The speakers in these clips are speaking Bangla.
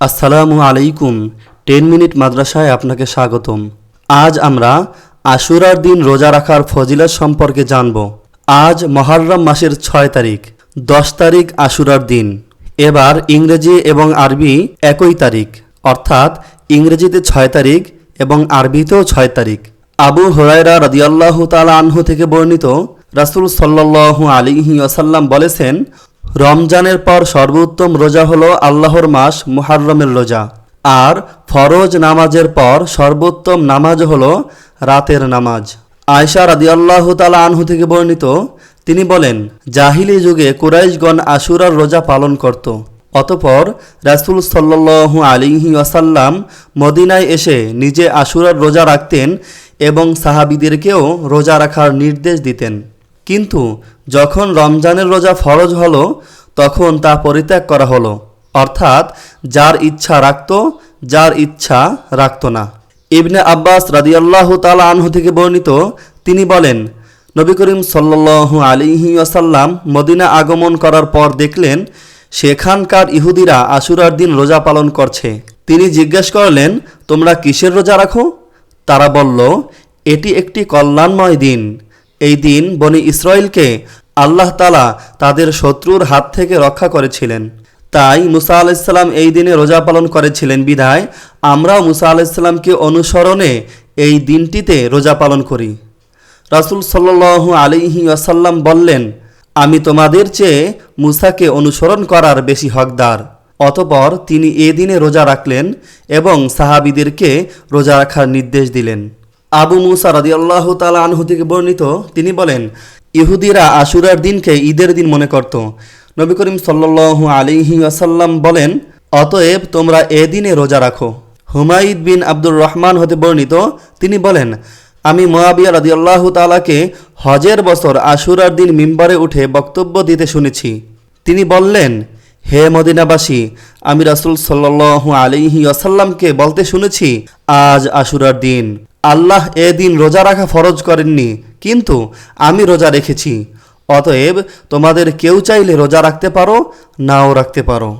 আসসালামু আলাইকুম, টেন মিনিট মাদ্রাসায় আপনাকে স্বাগতম। আজ আমরা আশুরার দিন রোজা রাখার ফজিলত সম্পর্কে জানব। আজ মহররম মাসের ছয় তারিখ, দশ তারিখ আশুরার দিন। এবার ইংরেজি এবং আরবি একই তারিখ, অর্থাৎ ইংরেজিতে ছয় তারিখ এবং আরবিতেও ছয় তারিখ। আবু হরাইরা রাদিয়াল্লাহ তালা আনহু থেকে বর্ণিত রাসূল সাল্লাল্লাহু আলিহি আসাল্লাম বলেছেন রমজানের পর সর্বোত্তম রোজা হলো আল্লাহর মাস মুহাররমের রোজা। আর ফরজ নামাজের পর সর্বোত্তম নামাজ হলো রাতের নামাজ। আয়সা রাদিয়াল্লাহ তালা আনহু থেকে বর্ণিত, তিনি বলেন, জাহিলি যুগে কুরাইশগণ আশুরার রোজা পালন করত। অতপর রাসূল সাল্লাল্লাহু আলিহি আসাল্লাম মদিনায় এসে নিজে আশুরার রোজা রাখতেন এবং সাহাবিদেরকেও রোজা রাখার নির্দেশ দিতেন। কিন্তু যখন রমজানের রোজা ফরজ হলো, তখন তা পরিত্যাগ করা হলো। অর্থাৎ যার ইচ্ছা রাখত, যার ইচ্ছা রাখত না। ইবনে আব্বাস রাদিয়াল্লাহ তালা আনহু থেকে বর্ণিত, তিনি বলেন, নবী করিম সাল্লাল্লাহু আলিহি আসাল্লাম মদিনা আগমন করার পর দেখলেন, সেখানকার ইহুদিরা আশুরার দিন রোজা পালন করছে। তিনি জিজ্ঞেস করলেন, তোমরা কিসের রোজা রাখো? তারা বলল, এটি একটি কল্যাণময় দিন। এই দিন বনি ইসরায়েলকে আল্লাহ তালা তাদের শত্রুর হাত থেকে রক্ষা করেছিলেন। তাই মুসা আলাইসাল্লাম এই দিনে রোজা পালন করেছিলেন। বিধায় আমরাও মুসা আলাইসাল্লামকে অনুসরণে এই দিনটিতে রোজা পালন করি। রাসুল সাল্লাহ আলিহি আসাল্লাম বললেন, আমি তোমাদের চেয়ে মুসাকে অনুসরণ করার বেশি হকদার। অতপর তিনি এ দিনে রোজা রাখলেন এবং সাহাবিদেরকে রোজা রাখার নির্দেশ দিলেন। আবু মুসা রাদিয়াল্লাহ তালা আনহু থেকে বর্ণিত, তিনি বলেন, ইহুদিরা আশুরার দিনকে ঈদের দিন মনে করত। নবী করিম সাল্লাল্লাহু আলিহি আসাল্লাম বলেন, অতএব তোমরা এ দিনে রোজা রাখো। হুমায়ুদ বিন আব্দুর রহমান হতে বর্ণিত, তিনি বলেন, আমি মোয়াবিয়া রাদিয়াল্লাহু তালাকে হজের বছর আশুরার দিন মিম্বারে উঠে বক্তব্য দিতে শুনেছি। তিনি বললেন, হে মদিনাবাসী, আমি রাসুল সাল্লাল্লাহু আলিহি আসাল্লামকে বলতে শুনেছি, আজ আশুরার দিন। আল্লাহ এ দিন রোজা রাখা ফরজ করেননি, কিন্তু আমি রোজা রেখেছি। অতএব তোমাদের কেউ চাইলে রোজা রাখতে পারো, নাও রাখতে পারো।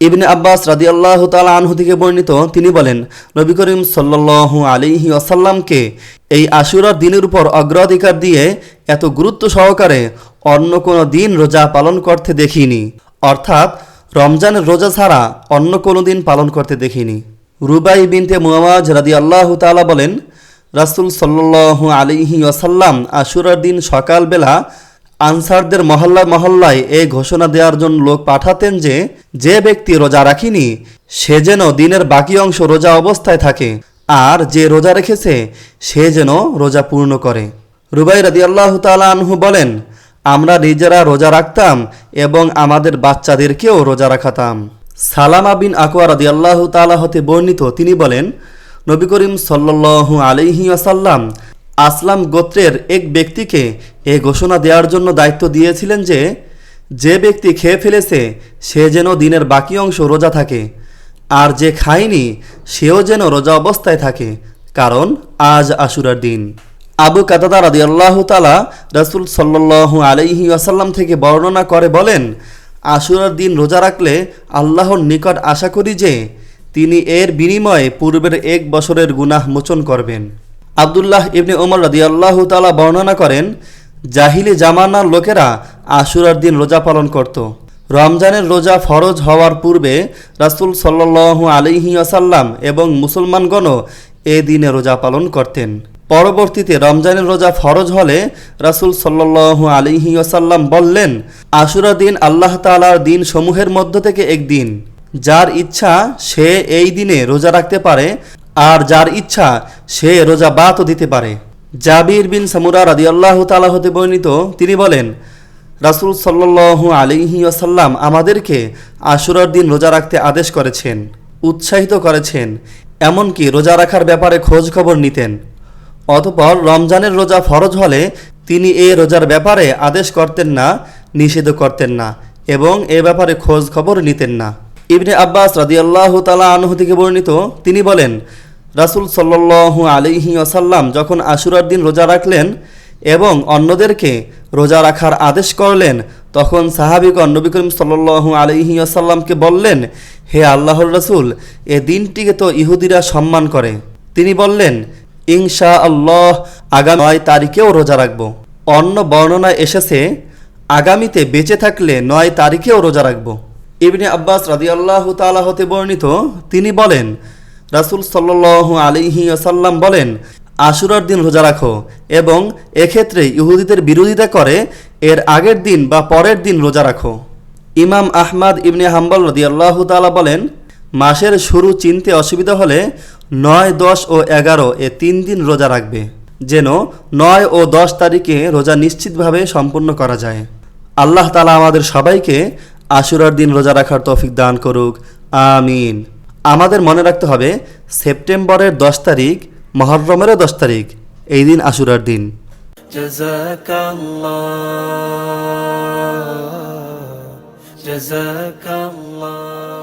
ইবনে আব্বাস রাদি আল্লাহ তালা আনহু থেকে বর্ণিত, তিনি বলেন, নবী করিম সাল্লাল্লাহু আলিহি আসাল্লামকে এই আশুরার দিনের উপর অগ্রাধিকার দিয়ে এত গুরুত্ব সহকারে অন্য কোনো দিন রোজা পালন করতে দেখিনি। অর্থাৎ রমজানের রোজা ছাড়া অন্য কোনো দিন পালন করতে দেখিনি। রুবাই বিনতে মুয়াজ রাদি আল্লাহ তালা বলেন রাসুল সাল্লাল্লাহু আলিহি ওয়াসাল্লাম আশুরার দিন সকালবেলা আনসারদের মহল্লা মহল্লায় এই ঘোষণা দেওয়ার জন্য লোক পাঠাতেন যে যে ব্যক্তি রোজা রাখিনি, সে যেন দিনের বাকি অংশ রোজা অবস্থায় থাকে, আর যে রোজা রেখেছে, সে যেন রোজা পূর্ণ করে। রুবাই রাদি আল্লাহ আনহু বলেন, আমরা নিজেরা রোজা রাখতাম এবং আমাদের বাচ্চাদেরকেও রোজা রাখাতাম। সালামা বিন আকোয়া রাদি আল্লাহ তালা হতে বর্ণিত তিনি বলেন নবী করিম সাল্লাল্লাহু আলাইহি আসাল্লাম আসলাম গোত্রের এক ব্যক্তিকে এ ঘোষণা দেওয়ার জন্য দায়িত্ব দিয়েছিলেন যে যে ব্যক্তি খেয়ে ফেলেছে, সে যেন দিনের বাকি অংশ রোজা থাকে, আর যে খায়নি, সেও যেন রোজা অবস্থায় থাকে, কারণ আজ আশুরার দিন। আবু কাতাদা রাদি আল্লাহ তালা রাসুল সাল্লাহ আলাইহি আসাল্লাম থেকে বর্ণনা করে বলেন, আশুরার দিন রোজা রাখলে আল্লাহর নিকট আশা করি যে তিনি এর বিনিময়ে পূর্বের এক বছরের গুনাহ মোচন করবেন। আবদুল্লাহ ইবনে ওমর রাদিয়াল্লাহ তালা বর্ণনা করেন, জাহিলি জামানার লোকেরা আশুরার দিন রোজা পালন করত। রমজানের রোজা ফরজ হওয়ার পূর্বে রাসুল সাল্লাল্লাহু আলিহি আসাল্লাম এবং মুসলমানগণও এ দিনে রোজা পালন করতেন। পরবর্তীতে রমজানের রোজা ফরজ হলে রাসুল সাল্লাল্লাহু আলিহি আসাল্লাম বললেন আশুরা দিন আল্লাহ তালার দিন সমূহের মধ্য থেকে একদিন। যার ইচ্ছা সে এই দিনে রোজা রাখতে পারে, আর যার ইচ্ছা সে রোজা বাতও দিতে পারে। জাবির বিন সামুরা রাদি আল্লাহ তালা হতে বর্ণিত, তিনি বলেন, রাসুল সাল্লাহ আলিহি আসাল্লাম আমাদেরকে আশুরার দিন রোজা রাখতে আদেশ করেছেন, উৎসাহিত করেছেন, এমনকি রোজা রাখার ব্যাপারে খোঁজ খবর নিতেন। অতপর রমজানের রোজা ফরজ হলে তিনি এ রোজার ব্যাপারে আদেশ করতেন না নিষেধ করতেন না, এবং এ ব্যাপারে খোঁজ খবর নিতেন না। ইবনে আব্বাস রাদিয়াল্লাহু তালা আনহু থেকে বর্ণিত, তিনি বলেন, রাসুল সাল্লাল্লাহু আলিহি আসাল্লাম যখন আশুরার দিন রোজা রাখলেন এবং অন্যদেরকে রোজা রাখার আদেশ করলেন, তখন সাহাবিগণ নবী করিম সাল্লু আলহি আসাল্লামকে বললেন, হে আল্লাহর রসুল, এ দিনটিকে তো ইহুদিরা সম্মান করে। তিনি বললেন ইনশা আল্লাহ আগামী নয় তারিখেও রোজা রাখব। অন্য বর্ণনায় এসেছে, আগামীতে বেঁচে থাকলে নয় তারিখেও রোজা রাখব। ইবনে আব্বাস রাদি আল্লাহ তালা হতে বর্ণিত, তিনি বলেন, রাসুল সাল্লু আলিহি আসাল্লাম বলেন, আশুরার দিন রোজা রাখো এবং এক্ষেত্রে ইহুদিদের বিরোধিতা করে, এর আগের দিন বা পরের দিন রোজা রাখো। ইমাম আহমাদ ইবনে হাম্বল আল্লাহ তালা বলেন, মাসের শুরু চিনতে অসুবিধা হলে নয়, দশ ও এগারো এ তিন দিন রোজা রাখবে, যেন নয় ও দশ তারিখে রোজা নিশ্চিতভাবে সম্পূর্ণ করা যায়। আল্লাহ তালা আমাদের সবাইকে আশুরার দিন রোজা রাখার তৌফিক দান করুক আমিন আমাদের মনে রাখতে হবে সেপ্টেম্বরের দশ তারিখ মহরমেরও দশ তারিখ এই দিন আশুরার দিন جزاك الله جزاك الله